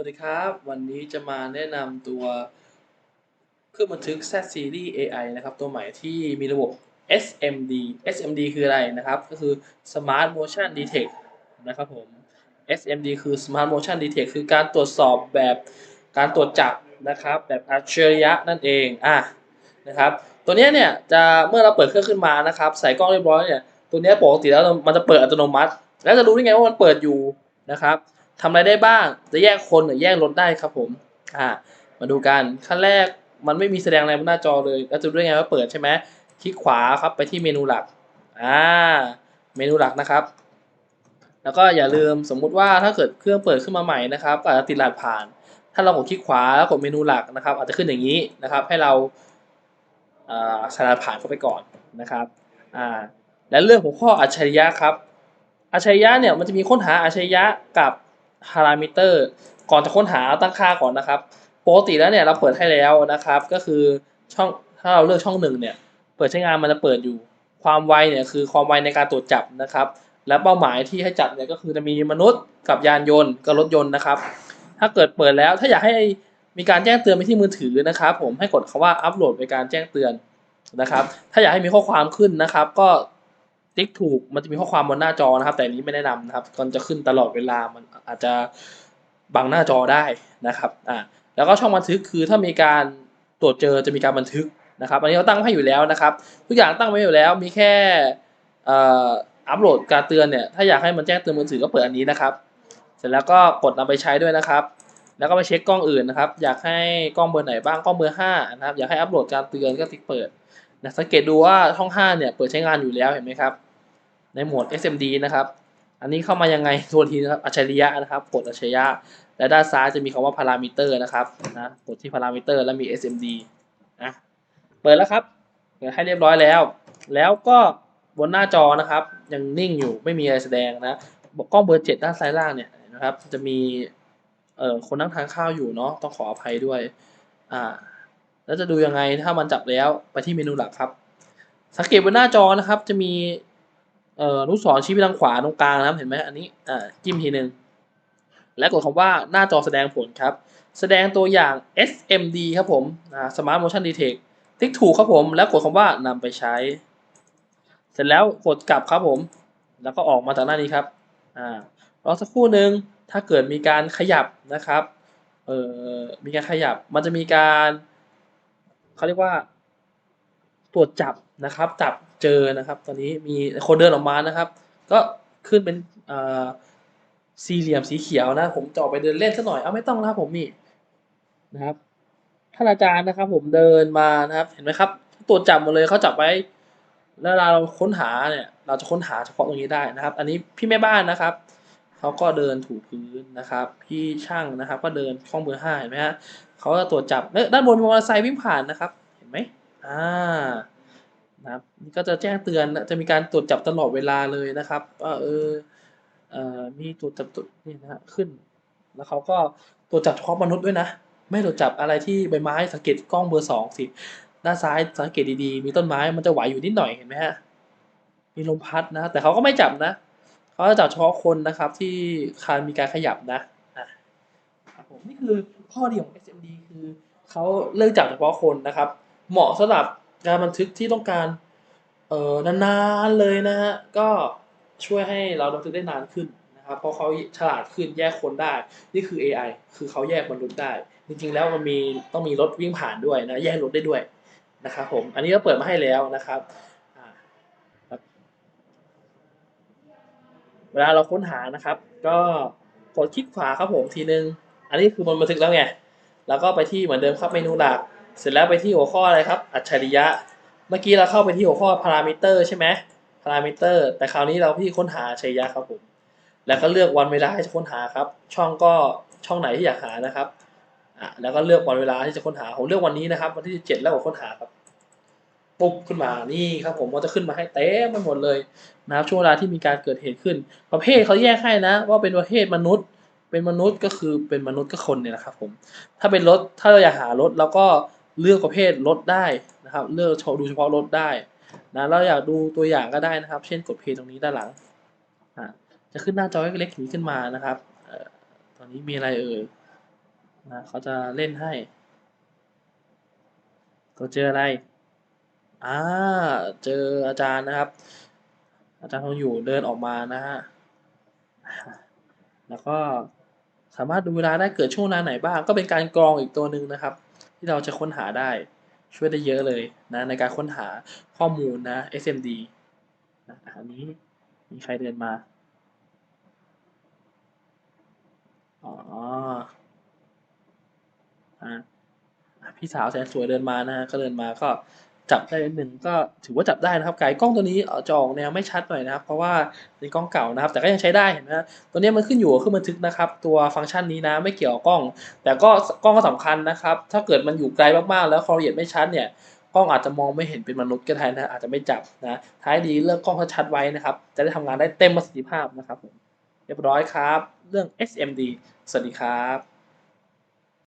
วัสดีครับ วันนี้จะมาแนะนำตัวเครื่องบันทึก Z Series AI นะครับ ตัวใหม่ที่มีระบบ SMD SMD คืออะไรนะครับ ก็คือ Smart Motion Detect นะครับผม SMD คือ Smart Motion Detect คือการตรวจสอบแบบการตรวจจับนะครับ แบบอัจฉริยะนั่นเองอะนะครับ ตัวนี้เนี่ยจะเมื่อเราเปิดเครื่องขึ้นมานะครับ ใส่กล้องเรียบร้อยเนี่ยตัวนี้ปกติแล้วมันจะเปิดอัตโนมัติ แล้วจะรู้ได้ไงว่ามันเปิดอยู่นะครับ ทำอะไรได้บ้าง จะแยกคนหรือแยกรถได้ครับผม อ่า มาดูกัน ขั้นแรกมันไม่มีแสดงอะไรบนหน้าจอเลย แล้วจะรู้ได้ไงว่าเปิดใช่ไหมคลิกขวาครับไปที่เมนูหลัก อ่า เมนูหลักนะครับ แล้วก็อย่าลืมสมมุติว่าถ้าเกิดเครื่องเปิดขึ้นมาใหม่นะครับอาจจะติดรหัสผ่าน ถ้าเรากดคลิกขวาแล้วกดเมนูหลักนะครับ อาจจะขึ้นอย่างนี้นะครับ ให้เราอ่าใส่รหัสผ่านเข้าไปก่อนนะครับ อ่า และเรื่องของข้ออัจฉริยะครับ อัจฉริยะเนี่ยมันจะมีค้นหาอัจฉริยะกับ พารามิเตอร์ก่อนจะค้นหาตั้งค่าก่อนนะครับปกติแล้วเนี่ยเราเปิดให้แล้วนะครับ ก็คือช่องถ้าเราเลือกช่องหนึ่งเนี่ยเปิดใช้งานมันจะเปิดอยู่ ความไวเนี่ยคือความไวในการตรวจจับนะครับ และเป้าหมายที่ให้จับเนี่ยก็คือจะมีมนุษย์กับยานยนต์กับรถยนต์นะครับ ถ้าเกิดเปิดแล้วถ้าอยากให้มีการแจ้งเตือนไปที่มือถือนะครับ ผมให้กดคำว่าอัปโหลดเป็นการแจ้งเตือนนะครับ ถ้าอยากให้มีข้อความขึ้นนะครับ ก็ ติ๊กถูกมันจะมีข้อความบนหน้าจอนะครับ แต่อันนี้ไม่แนะนำนะครับมันจะขึ้นตลอดเวลามันอาจจะบังหน้าจอได้นะครับอ่าแล้วก็ช่องบันทึกคือถ้ามีการตรวจเจอจะมีการบันทึกนะครับอันนี้เราตั้งให้อยู่แล้วนะครับ ทุกอย่างตั้งไว้อยู่แล้วมีแค่อัปโหลดการเตือนเนี่ยถ้าอยากให้มันแจ้งเตือนมือถือก็เปิดอันนี้นะครับ เสร็จแล้วก็กดนำไปใช้ด้วยนะครับ แล้วก็ไปเช็คกล้องอื่นนะครับ อยากให้กล้องเบอร์ไหนบ้างกล้องเบอร์ห้านะครับอยากให้อัปโหลดการเตือนก็ติ๊กเปิด นะสังเกตดูว่าช่องห้าเนี่ยเปิดใช้งานอยู่แล้วเห็นไหมครับ ในโหมด SMD นะครับ อันนี้เข้ามายังไงตัวทีนะครับอัจฉริยะนะครับ กดอัจฉริยะ และด้านซ้ายจะมีคำว่าพารามิเตอร์นะครับนะกดที่พารามิเตอร์แล้วมี SMD นะเปิดแล้วครับเปิดให้เรียบร้อยแล้ว แล้วก็บนหน้าจอนะครับ ยังนิ่งอยู่ไม่มีอะไรแสดงนะกล้องเบอร์เจ็ดด้านซ้ายล่างเนี่ยนะครับ จะมีเอ่อคนนั่งทานข้าวอยู่เนาะต้องขออภัยด้วย อ่า แล้วจะดูยังไงถ้ามันจับแล้วไปที่เมนูหลักครับ สังเกตบนหน้าจอนะครับ จะมีเอ่อลูกศรชี้ไปทางขวาตรงกลางนะครับเห็นไหมอันนี้อ่าจิ้มทีหนึ่งและกดคำว่าหน้าจอแสดงผลครับ แสดงตัวอย่าง SMD ครับผมอ่า Smart Motion Detect ติ๊กถูกครับผมแล้วกดคำว่านำไปใช้ เสร็จแล้วกดกลับครับผม แล้วก็ออกมาจากหน้านี้ครับอ่ารอสักครู่หนึ่งถ้าเกิดมีการขยับนะครับเอ่อมีการขยับมันจะมีการ เขาเรียกว่า ตรวจจับนะครับ จับเจอนะครับ ตอนนี้มีคนเดินออกมานะครับ ก็ขึ้นเป็นสี่เหลี่ยมสีเขียวนะ ผมจะอไปเดินเล่นสักหน่อย เอาไม่ต้องแล้วผมนี่นะครับท่านอาจารย์นะครับ ผมเดินมานะครับ เห็นไหมครับตรวจจับหมดเลยเขาจับไว้แล้วเวลาเราค้นหาเนี่ย เราจะค้นหาเฉพาะตรงนี้ได้นะครับ อันนี้พี่แม่บ้านนะครับเขาก็เดินถูพื้นนะครับ พี่ช่างนะครับ ก็เดินข้องเบอร์ห้าเห็นไหมฮะ เขาจะตรวจจับเด้านบนมีมอเตอร์ไซค์วิ่งผ่านนะครับ เห็นไหมอ่านะครับนี่ก็จะแจ้งเตือนจะมีการตรวจจับตลอดเวลาเลยนะครับว่าเออเออมีตรวจจับตัวนี่นะฮะขึ้น แล้วเขาก็ตรวจจับเฉพาะมนุษย์ด้วยนะ ไม่ตรวจจับอะไรที่ใบไม้สังเกตกล้องเบอร์สองสิด้านซ้ายสังเกตดีๆ มีต้นไม้มันจะไหวอยู่นิดหน่อยเห็นไหมฮะมีลมพัดนะ แต่เขาก็ไม่จับนะ เขาจะจับเฉพาะคนนะครับที่คารมีการขยับนะ ผมนี่คือข้อดีของ SMD คือเขาเลือกจับเฉพาะคนนะครับ เหมาะสำหรับการบันทึกที่ต้องการเออนานๆเลยนะฮะก็ช่วยให้เราบันทึกได้นานขึ้นนะครับเพราะเขาฉลาดขึ้นแยกคนได้ นี่คือ AI คือเขาแยกมนุษย์ได้ จริงๆ แล้วมันมีต้องมีรถวิ่งผ่านด้วยนะแยกรถได้ด้วยนะครับผมอันนี้ก็เปิดมาให้แล้วนะครับอ่าครับเวลาเราค้นหานะครับ ก็กดคลิกขวาครับผมทีนึง อันนี้คือมันบันทึกแล้วไง แล้วก็ไปที่เหมือนเดิมครับเมนูหลัก เสร็จแล้วไปที่หัวข้ออะไรครับ อัจฉริยะ เมื่อกี้เราเข้าไปที่หัวข้อพารามิเตอร์ใช่ไหมพารามิเตอร์ แต่คราวนี้เราที่ค้นหาอัจฉริยะครับผม แล้วก็เลือกวันเวลาให้จะค้นหาครับ ช่องก็ช่องไหนที่อยากหานะครับ อะ แล้วก็เลือกวันเวลาที่จะค้นหา ผมเลือกวันนี้นะครับ วันที่เจ็ดแล้วกดค้นหาครับปุ๊บขึ้นมา นี่ครับผมมันจะขึ้นมาให้เต็มไปหมดเลยนะครับช่วงเวลาที่มีการเกิดเหตุขึ้น ประเภทเขาแยกให้นะ ว่าเป็นประเภทมนุษย์ เป็นมนุษย์ก็คือเป็นมนุษย์ก็คนเนี่ยนะครับผมถ้าเป็นรถถ้าเราอยากหารถเราก็เลือกประเภทรถได้นะครับ เลือกดูเฉพาะรถได้นะเราอยากดูตัวอย่างก็ได้นะครับ เช่นกดเพลย์ตรงนี้ด้านหลังจะขึ้นหน้าจอเล็กๆนี้ขึ้นมานะครับตอนนี้มีอะไรเอ่ยนะเขาจะเล่นให้ตัวเจออะไรอ่าเจออาจารย์นะครับ อาจารย์ทองอยู่เดินออกมานะฮะแล้วก็ สามารถดูเวลาได้เกิดช่วงเวลาไหนบ้าง ก็เป็นการกรองอีกตัวหนึ่งนะครับ ที่เราจะค้นหาได้ช่วยได้เยอะเลยนะในการค้นหาข้อมูลนะ SMD นะอันนี้มีใครเดินมาอ๋อพี่สาวแสนสวยเดินมานะฮะก็เดินมาก็ จับได้นิดหนึ่งก็ถือว่าจับได้นะครับไกลกล้องตัวนี้จะออกแนวไม่ชัดหน่อยนะครับ เพราะว่าเป็นกล้องเก่านะครับ แต่ก็ยังใช้ได้เห็นไหมฮะตัวนี้มันขึ้นอยู่กับเครื่องบันทึกนะครับ ตัวฟังก์ชันนี้นะไม่เกี่ยวกับกล้อง แต่ก็กล้องก็สำคัญนะครับ ถ้าเกิดมันอยู่ไกลมากๆ แล้วความละเอียดไม่ชัดเนี่ยกล้องอาจจะมองไม่เห็นเป็นมนุษย์ก็ได้นะอาจจะไม่จับนะท้ายดีเลือกกล้องชัดไว้นะครับ จะได้ทำงานได้เต็มประสิทธิภาพนะครับผมเรียบร้อยครับ เรื่อง SMD สวัสดีครับ